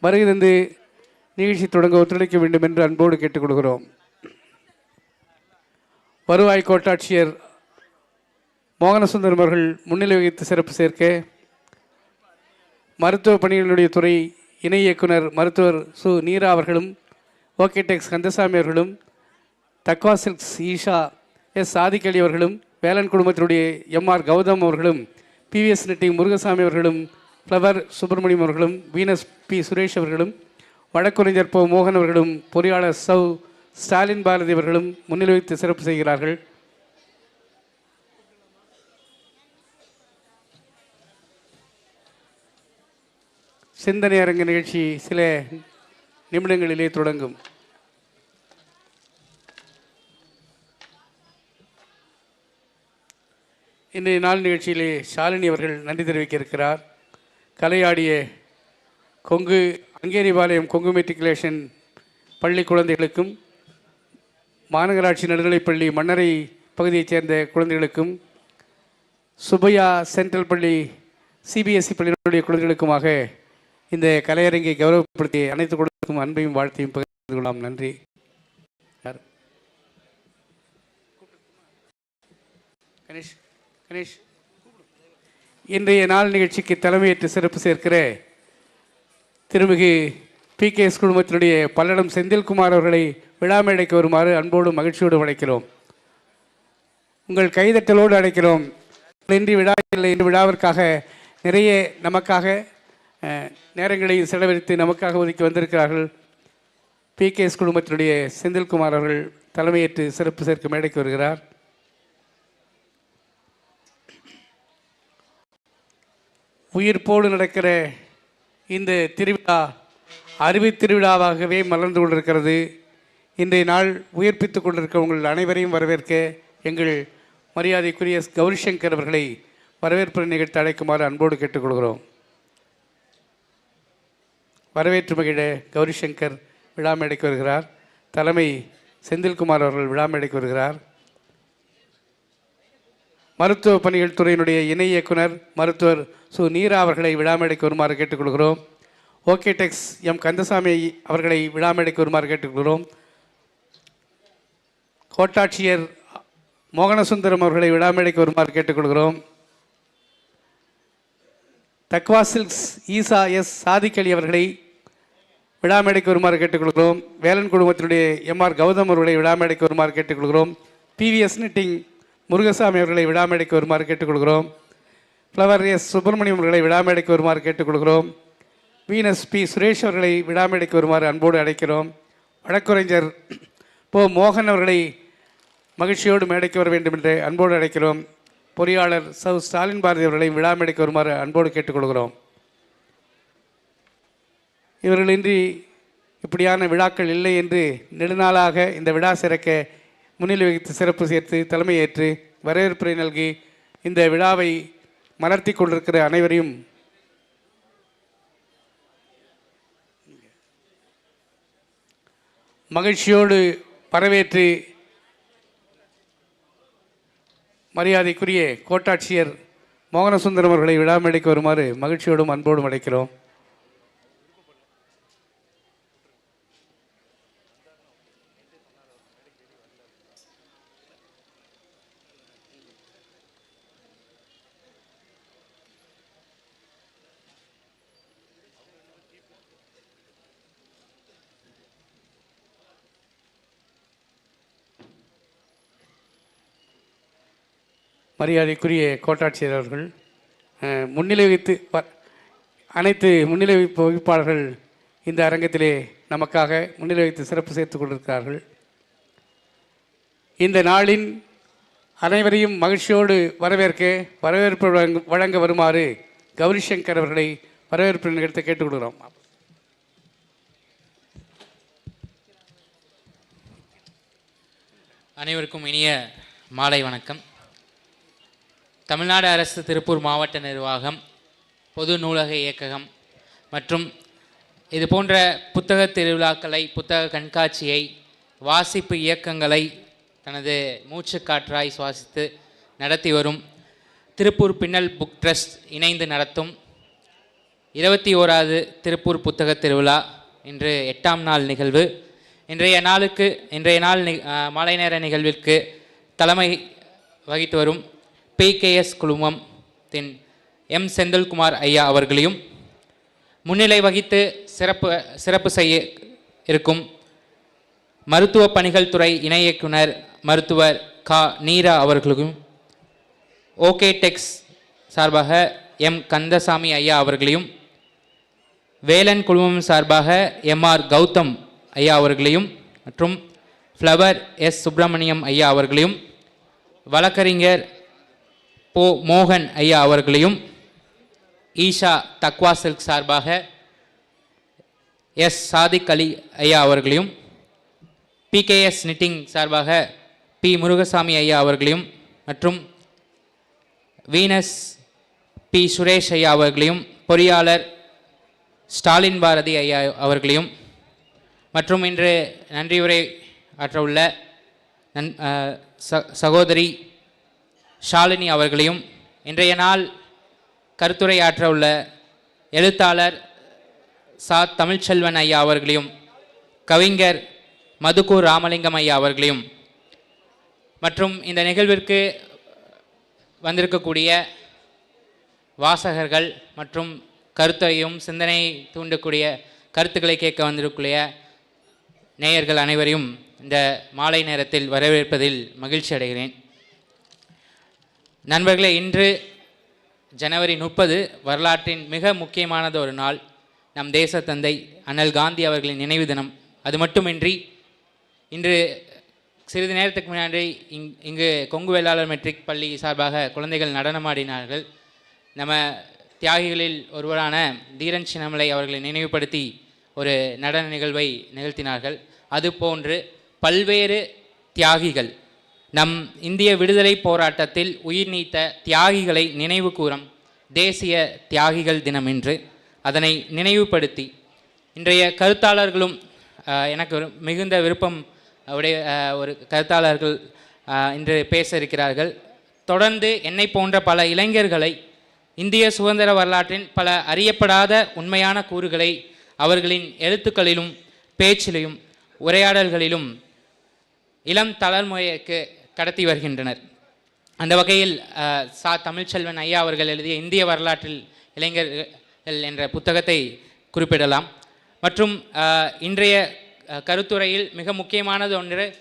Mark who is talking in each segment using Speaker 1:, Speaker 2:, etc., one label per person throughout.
Speaker 1: வருகை நிகழ்ச்சி தொடங்க ஒத்துழைக்க வேண்டும் என்று அன்போடு கேட்டுக்கொள்கிறோம். வருவாய் கோட்டாட்சியர் மோகனசுந்தரம் அவர்கள் முன்னிலை வகித்து சிறப்பு சேர்க்க மருத்துவ பணிகளுடைய துறை இணை இயக்குனர் மருத்துவர் சு. நீரா அவர்களும் ஓகேடெக்ஸ் கந்தசாமி அவர்களும் தக்வா சில்க்ஸ் ஈஷா எஸ். சாதிக்கலி அவர்களும் வேலன் குடும்பத்தினுடைய எம். ஆர். கௌதம் அவர்களும் பிவிஎஸ் நெட்டிங் முருகசாமி அவர்களும் ஃப்ளவர் சுப்பிரமணியம் அவர்களும் வீனஸ் பி. சுரேஷ் அவர்களும் வழக்குரைஞர் போ. மோகன் அவர்களும் பொறியாளர் சௌ ஸ்டாலின் பாரதி அவர்களும் முன்னிலை வைத்து சிறப்பு செய்கிறார்கள். சிந்தனை அரங்க நிகழ்ச்சி சில நிமிடங்களிலே தொடங்கும். இன்றைய நாள் நிகழ்ச்சியிலே ஷாலினி அவர்கள் நன்றி தெரிவிக்க இருக்கிறார். கலையாடிய கொங்கு அங்கேரிபாளையம் கொங்கு மெட்ரிகுலேஷன் பள்ளி குழந்தைகளுக்கும் மாநகராட்சி நடுநிலைப்பள்ளி மன்னரை பகுதியைச் சேர்ந்த குழந்தைகளுக்கும் சுபையா சென்ட்ரல் பள்ளி சிபிஎஸ்இ பள்ளியினுடைய குழந்தைகளுக்குமாக இந்த கலையரங்கை கௌரவப்படுத்திய அனைத்து குழந்தைகளுக்கும் அன்பையும் வாழ்த்தையும் பகிர்ந்து கொள்ளலாம். நன்றி. யார்? கணேஷ். கணேஷ். இன்றைய நாள் நிகழ்ச்சிக்கு தலைமையேற்று சிறப்பு சேர்க்கிற திருமிகு பி கே எஸ் குழுமத்தினுடைய பல்லடம் செந்தில்குமார் அவர்களை விழா மேடைக்கு வருமாறு அன்போடு மகிழ்ச்சியோடு அழைக்கிறோம். உங்கள் கைதட்டலோடு அழைக்கிறோம். இன்றி விழா இல்லை இன்று விழாவிற்காக நிறைய நமக்காக நேரங்களையும் செலவழித்து நமக்காக ஒதுக்கி வந்திருக்கிறார்கள். பி கே எஸ் குழுமத்தினுடைய செந்தில்குமார் அவர்கள் தலைமையேற்று சிறப்பு சேர்க்க மேடைக்கு வருகிறார். உயிர்ப்போடு நடக்கிற இந்த திருவிழா அறிவு திருவிழாவாகவே மலர்ந்து கொண்டிருக்கிறது. இன்றைய நாள் உயிர்ப்பித்து கொண்டிருக்க உங்கள் அனைவரையும் வரவேற்க எங்கள் மரியாதைக்குரிய கௌரிசங்கர் அவர்களை வரவேற்பு நிகழ்த்து அழைக்குமாறு அன்போடு கேட்டுக்கொள்கிறோம். வரவேற்று மகிழ கௌரிசங்கர் விழா மேடைக்கு வருகிறார். தலைமை செந்தில்குமார் அவர்கள் விழா மேடைக்கு வருகிறார். மருத்துவ பணிகள் துறையினுடைய இணை இயக்குனர் மருத்துவர் சு. நீரா அவர்களை விழாமேடைக்கு வருமாறு கேட்டுக்கொள்கிறோம். ஓகே டெக்ஸ் எம். கந்தசாமி அவர்களை விழாமேடைக்கு வருமாறு கேட்டுக்கொள்கிறோம். கோட்டாட்சியர் மோகனசுந்தரம் அவர்களை விழாமேடைக்கு வருமாறு கேட்டுக்கொள்கிறோம். தக்வா சில்க்ஸ் ஈசா எஸ். சாதிக்கலி அவர்களை விழாமேடைக்கு வருமாறு கேட்டுக்கொள்கிறோம். வேலன் குடும்பத்தினுடைய எம்ஆர் கௌதம் அவர்களை விழாமேடைக்கு வருமாறு கேட்டுக்கொள்கிறோம். பிவிஎஸ் நிட்டிங் முருகசாமி அவர்களை விடாமடைக்கு வருமாறு கேட்டுக்கொள்கிறோம். ஃப்ளவர் எஸ் சுப்பிரமணியம் அவர்களை விடாமடைக்கு வருமாறு கேட்டுக்கொள்கிறோம். வீனஸ் பி சுரேஷ் அவர்களை விடாமடைக்கு வருமாறு அன்போடு அழைக்கிறோம். வழக்குரைஞர் போ. மோகன் அவர்களை மகிழ்ச்சியோடு மேடைக்கு வர வேண்டும் என்று அன்போடு அழைக்கிறோம். பொறியாளர் சௌ. ஸ்டாலின் பாரதி அவர்களை விடாமடைக்கு வருமாறு அன்போடு கேட்டுக்கொள்கிறோம். இவர்களின்றி இப்படியான விழாக்கள் இல்லை என்று நெடுநாளாக இந்த விழா சிறக்க முன்னிலை வகித்து சிறப்பு சேர்த்து தலைமையேற்று வரவேற்புரை நல்கி இந்த விழாவை மலர்த்தி கொண்டிருக்கிற அனைவரையும் மகிழ்ச்சியோடு வரவேற்று மரியாதைக்குரிய கோட்டாட்சியர் மோகனசுந்தரம் அவர்களை விழா மேடைக்கு வருமாறு மகிழ்ச்சியோடும் அன்போடும் அழைக்கிறோம். மரியாதைக்குரிய கோட்டாட்சியர் அவர்கள் முன்னிலை வைத்து அனைத்து முன்னிலை வைப்பு வகுப்பாளர்கள் இந்த அரங்கத்திலே நமக்காக முன்னிலை வைத்து சிறப்பு சேர்த்துக் கொண்டிருக்கிறார்கள். இந்த நாளின் அனைவரையும் மகிழ்ச்சியோடு வரவேற்க வரவேற்பு வழங்க- வழங்க வருமாறு கௌரி சங்கர் அவர்களை வரவேற்பு நிகழ்த்த கேட்டுக்கொள்கிறோம்.
Speaker 2: அனைவருக்கும் இனிய மாலை வணக்கம். தமிழ்நாடு அரசு திருப்பூர் மாவட்ட நிர்வாகம் பொது நூலக இயக்ககம் மற்றும் இது போன்ற புத்தக திருவிழாக்களை புத்தக கண்காட்சியை வாசிப்பு இயக்கங்களை தனது மூச்சுக்காற்றாய் சுவாசித்து நடத்தி வரும் திருப்பூர் பின்னல் புக் ட்ரஸ்ட் இணைந்து நடத்தும் இருபத்தி ஓராவது திருப்பூர் புத்தகத் திருவிழா இன்று எட்டாம் நாள் நிகழ்வு. இன்றைய நாளுக்கு இன்றைய நாள் நி மாலை நேர நிகழ்விற்கு தலைமை வகித்து வரும் பிகேஎஸ் குழுமம் தின் எம் செந்தில்குமார் ஐயா அவர்களையும் முன்னிலை வகித்து சிறப்பு சிறப்பு செய்ய இருக்கும் மருத்துவ பணிகள் துறை இணை இயக்குனர் மருத்துவர் கா நீரா அவர்களுக்கும் ஓகே டெக்ஸ் சார்பாக எம் கந்தசாமி ஐயா அவர்களையும் வேலன் குழுமம் சார்பாக எம்ஆர் கௌதம் ஐயா அவர்களையும் மற்றும் ஃப்ளவர் எஸ் சுப்பிரமணியம் ஐயா அவர்களையும் வழக்கறிஞர் போ மோகன் ஐயா அவர்களையும் ஈஷா தக்வா சில்க் சார்பாக எஸ் சாதிக் அலி ஐயா அவர்களையும் பிகேஎஸ் நிட்டிங் சார்பாக பி முருகசாமி ஐயா அவர்களையும் மற்றும் வீனஸ் பி சுரேஷ் ஐயா அவர்களையும் பொறியாளர் ஸ்டாலின் பாரதி ஐயா அவர்களையும் மற்றும் இன்று நன்றியுரை ஆற்றவுள்ள நன் ச- சகோதரி ஷாலினி அவர்களையும் இன்றைய நாள் கருத்துரையாற்ற உள்ள எழுத்தாளர் சா. தமிழ்ச்செல்வன் ஐயா அவர்களையும் கவிஞர் மதுக்கூர் ராமலிங்கம் ஐயா அவர்களையும் மற்றும் இந்த நிகழ்விற்கு வந்திருக்கக்கூடிய வாசகர்கள் மற்றும் கருத்தையும் சிந்தனை தூண்டக்கூடிய கருத்துக்களை கேட்க வந்திருக்கூடிய நேயர்கள் அனைவரையும் இந்த மாலை நேரத்தில் வரவேற்பதில் மகிழ்ச்சி அடைகிறேன். நண்பர்களே இன்று ஜனவரி முப்பது வரலாற்றின் மிக முக்கியமானது ஒரு நாள். நம் தேச தந்தை அண்ணல் காந்தி அவர்களின் நினைவு தினம். அது மட்டுமின்றி இன்று சிறிது நேரத்துக்கு முன்னாடி இங் இங்கு கொங்கு வேளாளர் மெட்ரிக் பள்ளி சார்பாக குழந்தைகள் நடனமாடினார்கள். நம்ம தியாகிகளில் ஒருவரான தீரன் சின்னமலை அவர்களை நினைவுபடுத்தி ஒரு நடன நிகழ்வை நிகழ்த்தினார்கள். அதுபோன்று பல்வேறு தியாகிகள் நம் இந்திய விடுதலை போராட்டத்தில் உயிர் நீத்த தியாகிகளை நினைவு கூறும் தேசிய தியாகிகள் தினம் இன்று. அதனை நினைவுபடுத்தி இன்றைய கருத்தாளர்களும் எனக்கு மிகுந்த விருப்பம் உடைய ஒரு கருத்தாளர்கள் இன்று பேச இருக்கிறார்கள். தொடர்ந்து என்னை போன்ற பல இளைஞர்களை இந்திய சுதந்திர வரலாற்றின் பல அறியப்படாத உண்மையான கூறுகளை அவர்களின் எழுத்துக்களிலும் பேச்சிலையும் உரையாடல்களிலும் இளம் தலைமுறைக்கு கடத்தி வருகின்றனர். அந்த வகையில் சா. தமிழ்ச்செல்வன் ஐயா அவர்கள் எழுதிய இந்திய வரலாற்றில் இளைஞர்கள் என்ற புத்தகத்தை குறிப்பிடலாம். மற்றும் இன்றைய கருத்துறையில் கருத்துரையில் மிக முக்கியமானது ஒன்று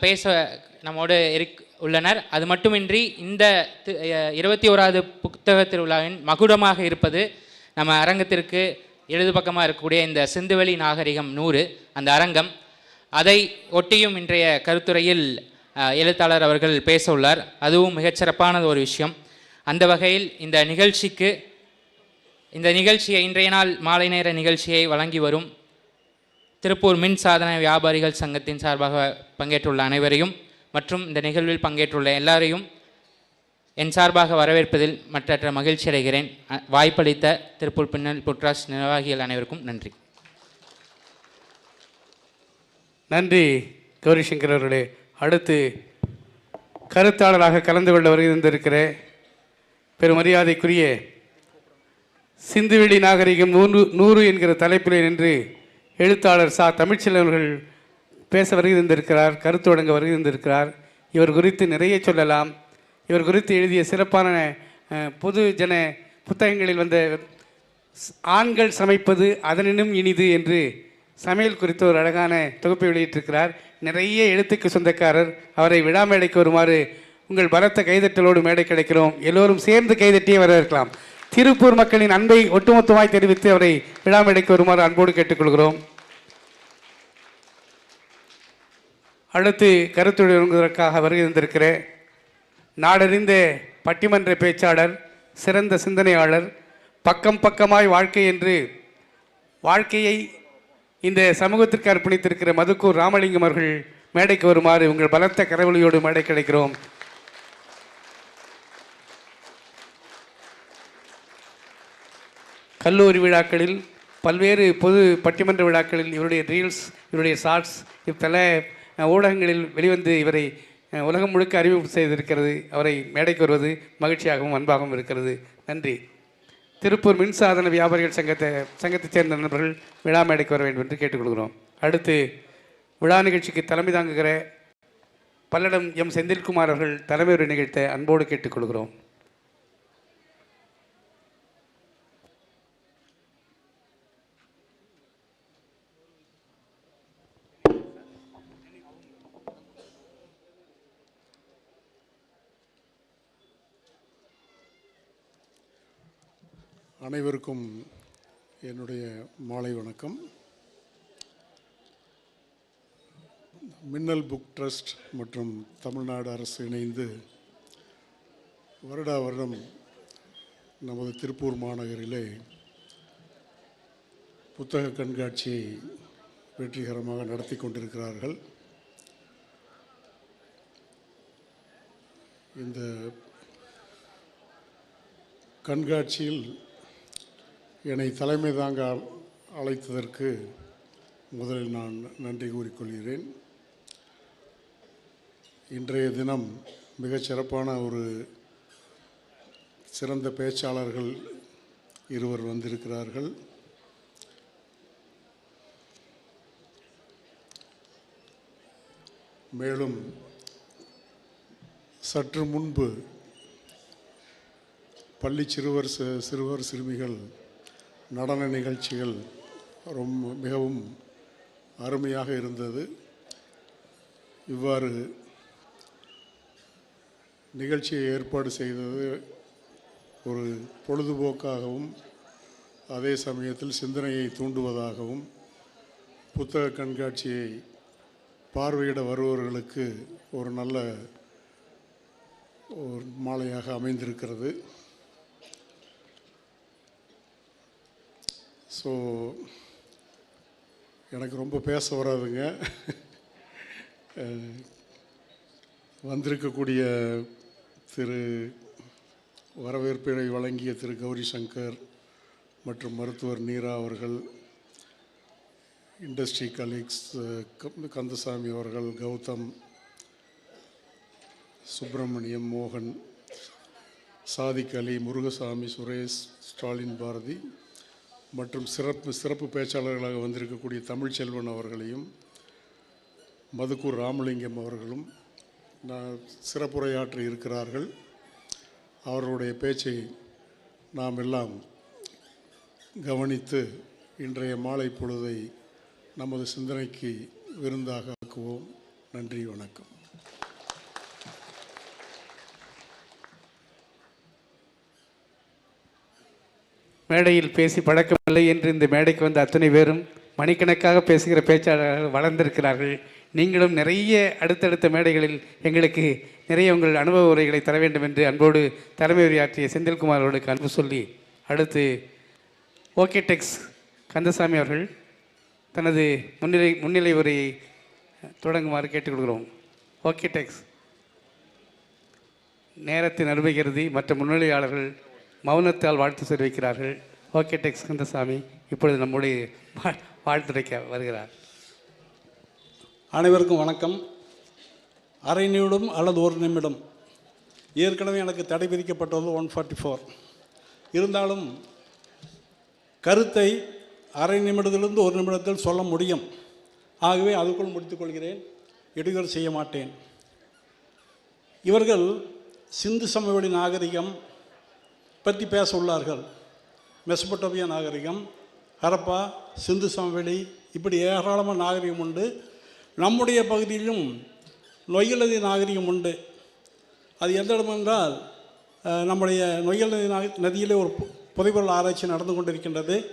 Speaker 2: பேச நம்மோடு இருக் உள்ளனர். அது மட்டுமின்றி இந்த தி- இருபத்தி ஓராவது புத்தக திருவிழாவின் மகுடமாக இருப்பது நம்ம அரங்கத்திற்கு இடது பக்கமாக இருக்கக்கூடிய இந்த சிந்துவெளி நாகரிகம் நூறு அந்த அரங்கம் அதை ஒட்டியும் இன்றைய கருத்துரையில் எழுத்தாளர் அவர்கள் பேச உள்ளார். அதுவும் மிகச்சிறப்பானது ஒரு விஷயம். அந்த வகையில் இந்த நிகழ்ச்சிக்கு இந்த நிகழ்ச்சியை இன்றைய நாள் மாலை நேர நிகழ்ச்சியை வழங்கி வரும் திருப்பூர் மின் சாதன வியாபாரிகள் சங்கத்தின் சார்பாக பங்கேற்றுள்ள அனைவரையும் மற்றும் இந்த நிகழ்வில் பங்கேற்றுள்ள எல்லாரையும் என் சார்பாக வரவேற்பதில் மற்றற்ற மகிழ்ச்சி அடைகிறேன் வாய்ப்பளித்த திருப்பூர் பின்னல் புட்ராஸ் நிர்வாகிகள் அனைவருக்கும் நன்றி.
Speaker 1: நன்றி கௌரி சங்கர் அவர்களே. அடுத்து கருத்தாளராக கலந்து கொள்ள வருகின்றிருக்கிற பெருமரியாதைக்குரிய சிந்துவெளி நாகரிகம் நூறு நூறு என்கிற தலைப்பிலே நின்று எழுத்தாளர் சா. தமிழ்ச்செல்வன் அவர்கள் பேச வருகின்றிருக்கிறார் கருத்து வருகின்றிருக்கிறார் இவர் குறித்து நிறைய சொல்லலாம். இவர் குறித்து எழுதிய சிறப்பான பொது ஜன புத்தகங்களில் வந்த ஆண்கள் சமைப்பது அதனினும் இனிது என்று சமையல் குறித்து ஒரு அழகான தொகுப்பை வெளியிட்டிருக்கிறார். நிறைய எழுத்துக்கு சொந்தக்காரர் அவரை விழா மேடைக்கு வருமாறு உங்கள் பலத்த கைதட்டலோடு மேடை கிடைக்கிறோம். எல்லோரும் சேர்ந்து கைதட்டியே வரவேற்கலாம். திருப்பூர் மக்களின் அன்பை ஒட்டுமொத்தமாய் தெரிவித்து அவரை விழா மேடைக்கு வருமாறு அன்போடு கேட்டுக்கொள்கிறோம். அடுத்து கருத்துடையதற்காக வருகின்றிருக்கிற நாடறிந்த பட்டிமன்ற பேச்சாளர் சிறந்த சிந்தனையாளர் பக்கம் பக்கமாய் வாழ்க்கை என்று வாழ்க்கையை இந்த சமூகத்திற்கு அர்ப்பணித்திருக்கிற மதுக்கூர் ராமலிங்கம் அவர்கள் மேடைக்கு வருமாறு உங்கள் பலத்த கரவொலியோடு மேடை கிடைக்கிறோம் கல்லூரி விழாக்களில் பல்வேறு பொது பட்டிமன்ற விழாக்களில் இவருடைய ரீல்ஸ் இவருடைய ஷார்ட்ஸ் இப்பல ஊடகங்களில் வெளிவந்து இவரை உலகம் முழுக்க அறிவிப்பு செய்திருக்கிறது. அவரை மேடைக்கு வருவது மகிழ்ச்சியாகவும் அன்பாகவும் இருக்கிறது. நன்றி. திருப்பூர் மின்சாதன வியாபாரிகள் சங்கத்தை சங்கத்தைச் சேர்ந்த நண்பர்கள் விழா மேடைக்கு வர வேண்டும் என்று கேட்டுக்கொள்கிறோம். அடுத்து விழா நிகழ்ச்சிக்கு தலைமை தாங்குகிற பல்லடம் எம் செந்தில்குமார் அவர்கள் தலைமையுரை நிகழ்த்த அன்போடு கேட்டுக்கொள்கிறோம்.
Speaker 3: அனைவருக்கும் என்னுடைய மாலை வணக்கம். மின்னல் புக் ட்ரஸ்ட் மற்றும் தமிழ்நாடு அரசு இணைந்து வருடா வருடம் நமது திருப்பூர் மாநகரிலே புத்தக கண்காட்சியை வெற்றிகரமாக நடத்தி கொண்டிருக்கிறார்கள். இந்த கண்காட்சியில் என்னை தலைமை தாங்க அழைத்ததற்கு முதலில் நான் நன்றி கூறிக்கொள்கிறேன். இன்றைய தினம் மிகச் சிறப்பான ஒரு சிறந்த பேச்சாளர்கள் இருவர் வந்திருக்கிறார்கள். மேலும் சற்று முன்பு பள்ளி சிறுவர் சிறுவர் சிறுமிகள் நடன நிகழ்ச்சிகள் ரொம்ப மிகவும் அருமையாக இருந்தது. இவ்வாறு நிகழ்ச்சியை ஏற்பாடு செய்தது ஒரு பொழுதுபோக்காகவும் அதே சமயத்தில் சிந்தனையை தூண்டுவதாகவும் புத்தக கண்காட்சியை பார்வையிட வருபவர்களுக்கு ஒரு நல்ல ஒரு மாலையாக அமைந்திருக்கிறது. ஸோ எனக்கு ரொம்ப பேச வராதுங்க. வந்திருக்கக்கூடிய திரு வரவேற்பினை வழங்கிய திரு கௌரி சங்கர் மற்றும் மருத்துவர் நீரா அவர்கள் இண்டஸ்ட்ரி கலீக்ஸ் கந்தசாமி அவர்கள் கௌதம் சுப்பிரமணியம் மோகன் சாதிக் அலி முருகசாமி சுரேஷ் ஸ்டாலின் பாரதி மற்றும் சிறப்பு சிறப்பு பேச்சாளர்களாக வந்திருக்கக்கூடிய தமிழ்ச்செல்வன் அவர்களையும் மதுக்கூர் ராமலிங்கம் அவர்களும் நான் சிறப்புரையாற்றி இருக்கிறார்கள். அவர்களுடைய பேச்சை நாம் எல்லாம் கவனித்து இன்றைய மாலை பொழுதை நமது சிந்தனைக்கு விருந்தாக ஆக்குவோம். நன்றி வணக்கம்.
Speaker 1: மேடையில் பேசி பழக்கமில்லை என்று இந்த மேடைக்கு வந்த அத்தனை பேரும் மணிக்கணக்காக பேசுகிற பேச்சாளர்கள் வளர்ந்திருக்கிறார்கள். நீங்களும் நிறைய அடுத்தடுத்த மேடைகளில் எங்களுக்கு நிறைய உங்கள் அனுபவ உரைகளை தர வேண்டும் என்று அன்போடு தலைமை உரையாற்றிய செந்தில்குமார் அவர்களுக்கு அன்பு சொல்லி அடுத்து ஓகே டெக்ஸ் கந்தசாமி அவர்கள் தனது முன்னிலை முன்னிலை உரையை தொடங்குமாறு கேட்டுக்கொள்கிறோம். ஓகே டெக்ஸ். நேரத்தின் அருமை கருதி மற்ற முன்னிலையாளர்கள் மௌனத்தால் வாழ்த்து தெரிவிக்கிறார்கள். ஓகே டெக்ஸ் கந்தசாமி இப்பொழுது நம்முடைய வாழ்த்துரைக்க வருகிறார்.
Speaker 4: அனைவருக்கும் வணக்கம். அரை நிமிடம் அல்லது ஒரு நிமிடம். ஏற்கனவே எனக்கு தடை விதிக்கப்பட்டது ஒன் ஃபார்ட்டி ஃபோர் இருந்தாலும் கருத்தை அரை நிமிடத்திலிருந்து ஒரு நிமிடத்தில் சொல்ல முடியும். ஆகவே அதுக்குள் முடித்துக்கொள்கிறேன் இடையூறு செய்ய மாட்டேன். இவர்கள் சிந்து சமவெளி நாகரிகம் பற்றி பேச உள்ளார்கள். மெசபட்டோமிய நாகரிகம் ஹரப்பா சிந்து சமவெளி இப்படி ஏராளமான நாகரிகம் உண்டு. நம்முடைய பகுதியிலும் நொய்யலதி நாகரிகம் உண்டு. அது எந்த இடம் என்றால் நம்முடைய நொய்யல் நதி நாக- நதியிலே ஒரு புதைபொருள் ஆராய்ச்சி நடந்து கொண்டிருக்கின்றது.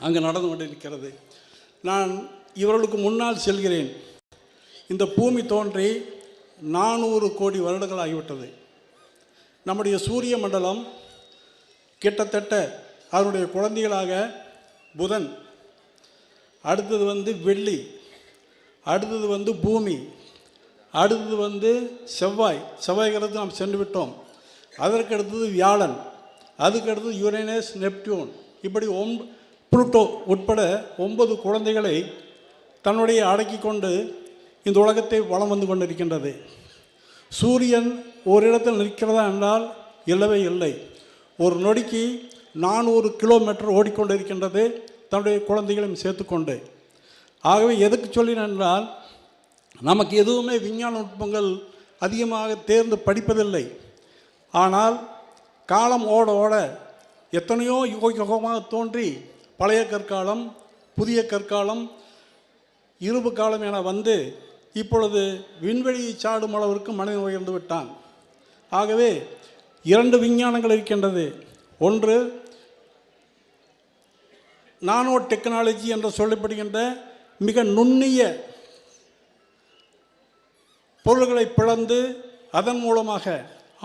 Speaker 4: அங்கே நடந்து கொண்டிருக்கிறது. நான் இவர்களுக்கு முன்னால் செல்கிறேன். இந்த பூமி தோன்றி நானூறு கோடி வருடங்கள் ஆகிவிட்டது. நம்முடைய சூரிய மண்டலம் கிட்டத்தட்ட அதனுடைய குழந்தைகளாக புதன் அடுத்தது வந்து வெள்ளி அடுத்தது வந்து பூமி அடுத்தது வந்து செவ்வாய். செவ்வாய் கிரகத்துக்கு நாம் சென்று விட்டோம். அதற்கு அடுத்தது வியாழன் அதுக்கு அடுத்தது யுரேனஸ் நெப்டியூன். இப்படி ஒம் புளுட்டோ உட்பட ஒன்பது குழந்தைகளை தன்னுடைய அடக்கி கொண்டு இந்த உலகத்தை வலம் வந்து கொண்டிருக்கின்றது. சூரியன் ஒரு இடத்தில் நிற்கிறதா என்றால் இல்லவே இல்லை. ஒரு நொடிக்கு நானூறு கிலோமீட்டர் ஓடிக்கொண்டிருக்கின்றது தன்னுடைய குழந்தைகளையும் சேர்த்துக்கொண்டு. ஆகவே எதுக்கு சொல்லினேன் என்றால் நமக்கு எதுவுமே விஞ்ஞான நுட்பங்கள் அதிகமாக தேர்ந்து படிப்பதில்லை. ஆனால் காலம் ஓட ஓட எத்தனையோ யுக யுகமாக தோன்றி பழைய கற்காலம் புதிய கற்காலம் இருபு காலம் என வந்து இப்பொழுது விண்வெளியை சாடும் அளவிற்கு மனிதன் உயர்ந்து விட்டான். ஆகவே இரண்டு விஞ்ஞானங்கள் இருக்கின்றது. ஒன்று நானோ டெக்னாலஜி என்று சொல்லப்படுகின்ற மிக நுண்ணிய பொருள்களை பிளந்து அதன் மூலமாக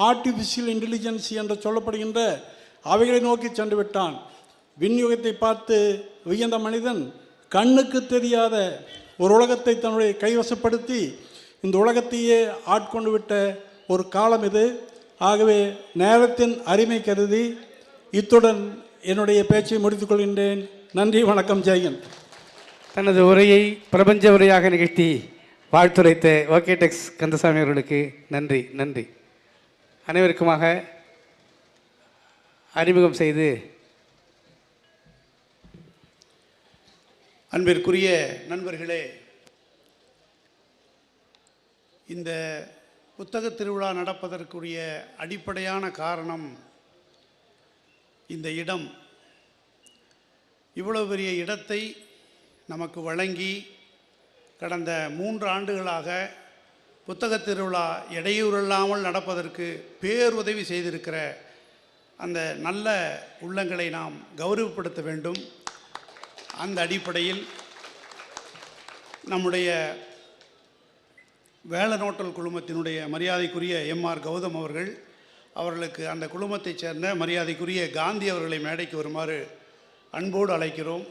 Speaker 4: ஆர்டிஃபிஷியல் இன்டெலிஜென்சி என்று சொல்லப்படுகின்ற அவைகளை நோக்கி சென்று விட்டான். விநியோகத்தை பார்த்து வியந்த மனிதன் கண்ணுக்கு தெரியாத ஒரு உலகத்தை தன்னுடைய கைவசப்படுத்தி இந்த உலகத்தையே ஆட்கொண்டு விட்ட ஒரு காலம் இது. ஆகவே நேரத்தின் அருமை கருதி இத்துடன் என்னுடைய பேச்சை முடித்துக் கொள்கின்றேன். நன்றி வணக்கம் ஜெயகன்
Speaker 1: தனது உரையை பிரபஞ்ச உரையாக நிகழ்த்தி வாழ்த்துரைத்த ஓகேடெக்ஸ் கந்தசாமி அவர்களுக்கு நன்றி நன்றி. அனைவருக்குமாக அறிமுகம் செய்து
Speaker 5: அன்பிற்குரிய நண்பர்களே இந்த புத்தக திருவிழா நடப்பதற்குரிய அடிப்படையான காரணம் இந்த இடம். இவ்வளவு பெரிய இடத்தை நமக்கு வழங்கி கடந்த மூன்று ஆண்டுகளாக புத்தக திருவிழா இடையூறில்லாமல் நடப்பதற்கு பேருதவி செய்திருக்கிற அந்த நல்ல உள்ளங்களை நாம் கௌரவப்படுத்த வேண்டும். அந்த அடிப்படையில் நம்முடைய வேலநோட்டல் குழுமத்தினுடைய மரியாதைக்குரிய எம்ஆர் கௌதம் அவர்கள் அவர்களுக்கு அந்த குழுமத்தைச் சேர்ந்த மரியாதைக்குரிய காந்தி அவர்களை மேடைக்கு வருமாறு அன்போடு அழைக்கிறோம்.